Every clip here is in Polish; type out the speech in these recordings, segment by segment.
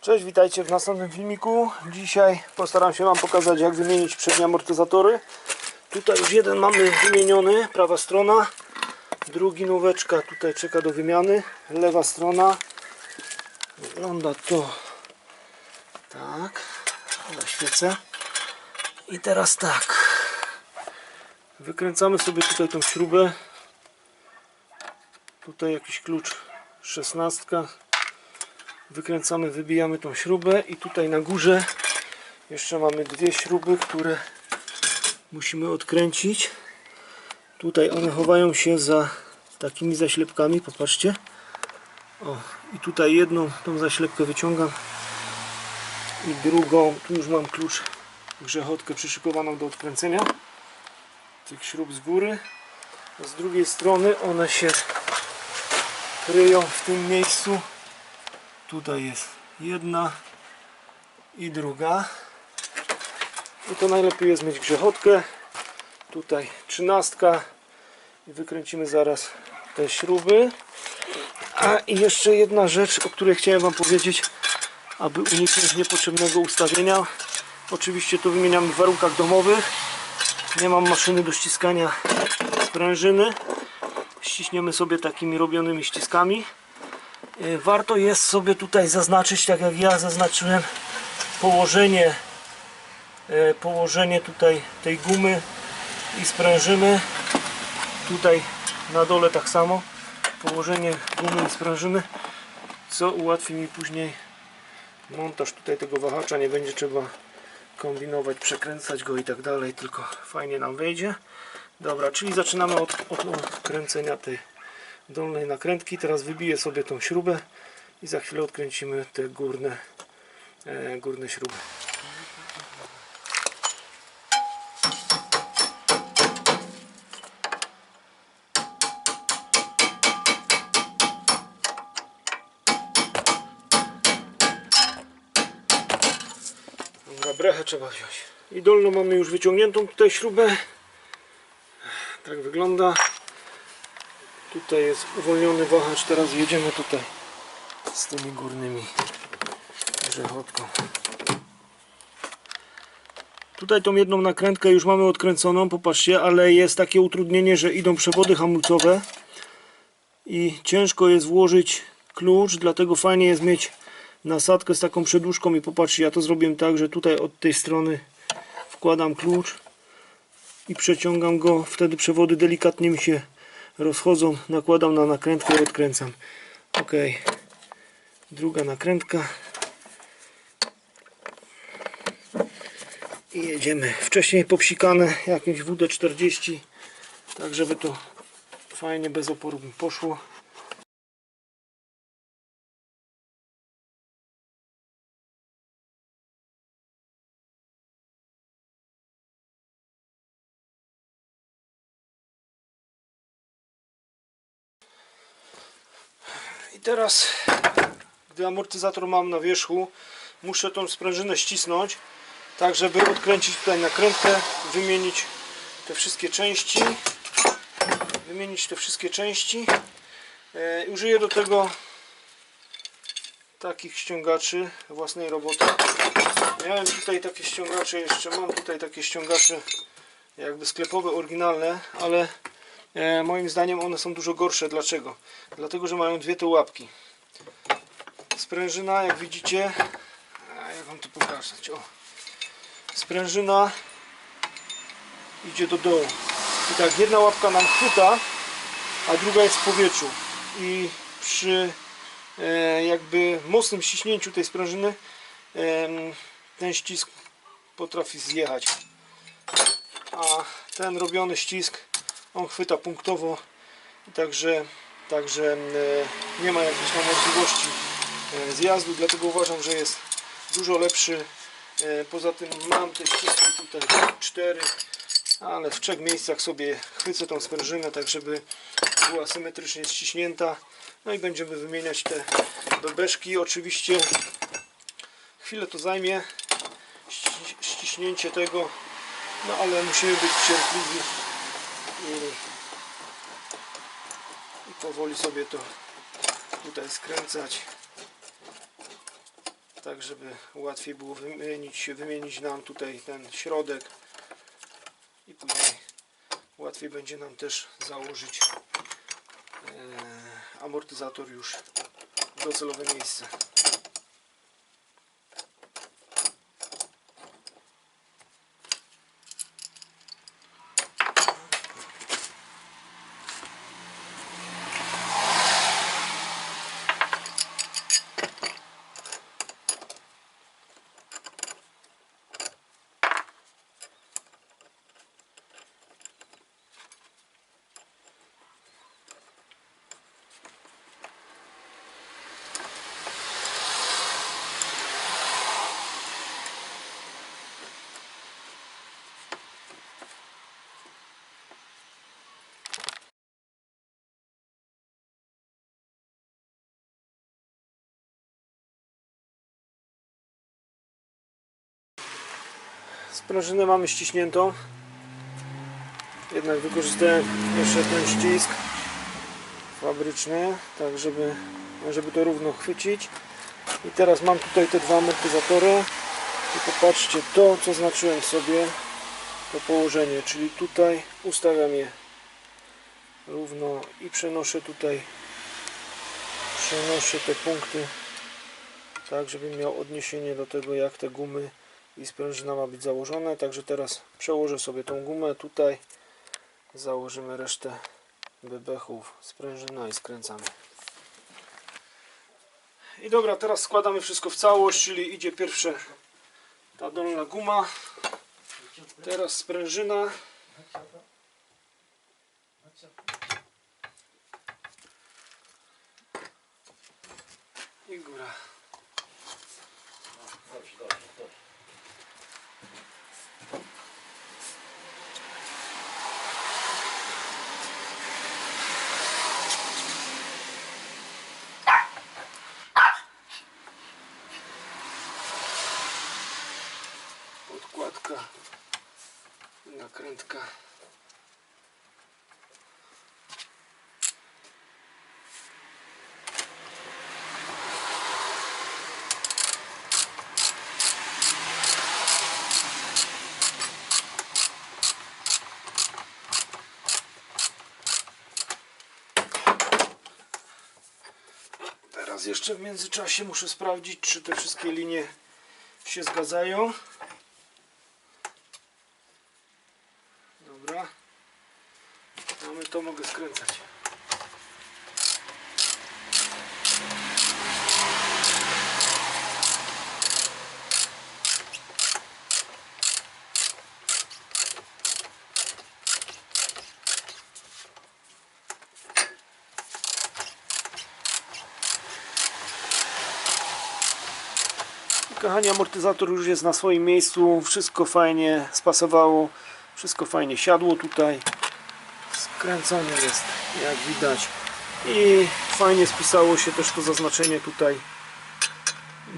Cześć, witajcie w następnym filmiku. Dzisiaj postaram się Wam pokazać jak wymienić przednie amortyzatory. Tutaj już jeden mamy wymieniony, prawa strona. Drugi nóweczka tutaj czeka do wymiany. Lewa strona. Wygląda to tak. Zaświecę. I teraz tak. Wykręcamy sobie tutaj tą śrubę. Tutaj jakiś klucz 16 wykręcamy, wybijamy tą śrubę i tutaj na górze jeszcze mamy dwie śruby, które musimy odkręcić. Tutaj one chowają się za takimi zaślepkami, popatrzcie. O, i tutaj jedną tą zaślepkę wyciągam i drugą, tu już mam klucz, grzechotkę przyszykowaną do odkręcenia tych śrub z góry. Z drugiej strony one się kryją w tym miejscu Tutaj jest jedna i druga. I to najlepiej jest mieć grzechotkę. Tutaj trzynastka. I wykręcimy zaraz te śruby. A i jeszcze jedna rzecz, o której chciałem Wam powiedzieć, aby uniknąć niepotrzebnego ustawienia. Oczywiście to wymieniamy w warunkach domowych. Nie mam maszyny do ściskania sprężyny. Ściśniemy sobie takimi robionymi ściskami. E, Warto jest sobie tutaj zaznaczyć, tak jak ja zaznaczyłem, położenie, e, położenie tutaj tej gumy i sprężyny. Tutaj na dole tak samo położenie gumy i sprężyny, co ułatwi mi później montaż tutaj tego wahacza. Nie będzie trzeba kombinować, przekręcać go i tak dalej, tylko fajnie nam wejdzie. Dobra, czyli zaczynamy od, od odkręcenia tej dolnej nakrętki. Teraz wybiję sobie tą śrubę i za chwilę odkręcimy te górne, e, górne śruby. Dobra, brechę trzeba wziąć. I dolną mamy już wyciągniętą tutaj śrubę. Tak wygląda. Tutaj jest uwolniony wahacz, teraz jedziemy tutaj z tymi górnymi grzechotką. Tutaj tą jedną nakrętkę już mamy odkręconą, popatrzcie, ale jest takie utrudnienie, że idą przewody hamulcowe i ciężko jest włożyć klucz, dlatego fajnie jest mieć nasadkę z taką przedłużką i popatrzcie, ja to zrobiłem tak, że tutaj od tej strony wkładam klucz i przeciągam go, wtedy przewody delikatnie mi się rozchodzą, nakładam na nakrętkę i odkręcam. Ok, druga nakrętka i jedziemy. Wcześniej popsikane jakimś WD-40, tak żeby to fajnie bez oporu poszło. I teraz, gdy amortyzator mam na wierzchu, muszę tą sprężynę ścisnąć, tak żeby odkręcić tutaj nakrętkę, wymienić te wszystkie części. Wymienić te wszystkie części. E, użyję do tego takich ściągaczy własnej roboty. Miałem tutaj takie ściągacze, jeszcze mam tutaj takie ściągacze jakby sklepowe, oryginalne, ale moim zdaniem one są dużo gorsze. Dlaczego? Dlatego, że mają dwie te łapki. Sprężyna, jak widzicie, jak wam to pokazać? O. Sprężyna idzie do dołu. I tak, jedna łapka nam chwyta, a druga jest w powietrzu. I przy e, jakby mocnym ściśnięciu tej sprężyny em, ten ścisk potrafi zjechać. A ten robiony ścisk on chwyta punktowo także, także e, nie ma jakiejś tam możliwości e, zjazdu dlatego uważam, że jest dużo lepszy. E, poza tym mam te ściski tutaj cztery ale w trzech miejscach sobie chwycę tą sprężynę tak żeby była symetrycznie ściśnięta. No i będziemy wymieniać te bebeszki. Oczywiście chwilę to zajmie ści- ściśnięcie tego no ale musimy być cierpliwi i, i powoli sobie to tutaj skręcać tak żeby łatwiej było wymienić, wymienić nam tutaj ten środek i później łatwiej będzie nam też założyć e, amortyzator już w docelowe miejsce. Sprężynę mamy ściśniętą. Jednak wykorzystałem jeszcze ten ścisk fabryczny, tak żeby, żeby to równo chwycić. I teraz mam tutaj te dwa amortyzatory. I popatrzcie, to co znaczyłem sobie, to położenie, czyli tutaj ustawiam je równo i przenoszę tutaj, przenoszę te punkty tak, żebym miał odniesienie do tego, jak te gumy i sprężyna ma być założone. Także teraz przełożę sobie tą gumę tutaj, założymy resztę bebechów, sprężyna i skręcamy. I dobra, teraz składamy wszystko w całość, czyli idzie pierwsze ta dolna guma, teraz sprężyna. I góra. Nakrętka. Teraz jeszcze w międzyczasie muszę sprawdzić, czy te wszystkie linie się zgadzają. Dobra. Mamy to, mogę skręcać. Kochani, amortyzator już jest na swoim miejscu. Wszystko fajnie spasowało. Wszystko fajnie siadło tutaj. Skręcony jest, jak widać. I fajnie spisało się też to zaznaczenie tutaj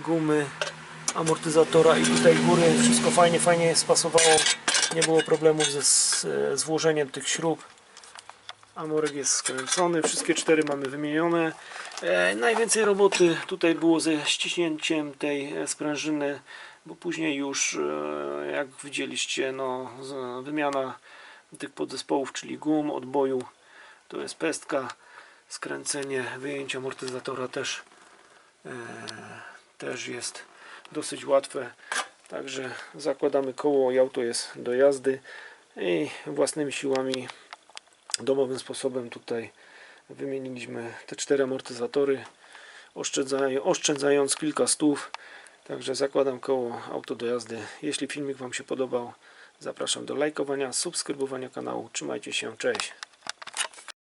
gumy amortyzatora i tutaj góry. Wszystko fajnie, fajnie spasowało. Nie było problemów ze z, z włożeniem tych śrub. Amorek jest skręcony, wszystkie cztery mamy wymienione. E, najwięcej roboty tutaj było ze ściśnięciem tej e, sprężyny, bo później już, e, jak widzieliście, no, wymiana tych podzespołów, czyli gum, odboju, to jest pestka, skręcenie, wyjęcie amortyzatora też, e, też jest dosyć łatwe. Także zakładamy koło i auto jest do jazdy. I własnymi siłami domowym sposobem tutaj wymieniliśmy te cztery amortyzatory oszczędzaj- oszczędzając kilka stów. Także zakładam koło auto do jazdy. Jeśli filmik Wam się podobał zapraszam do lajkowania, subskrybowania kanału. Trzymajcie się, cześć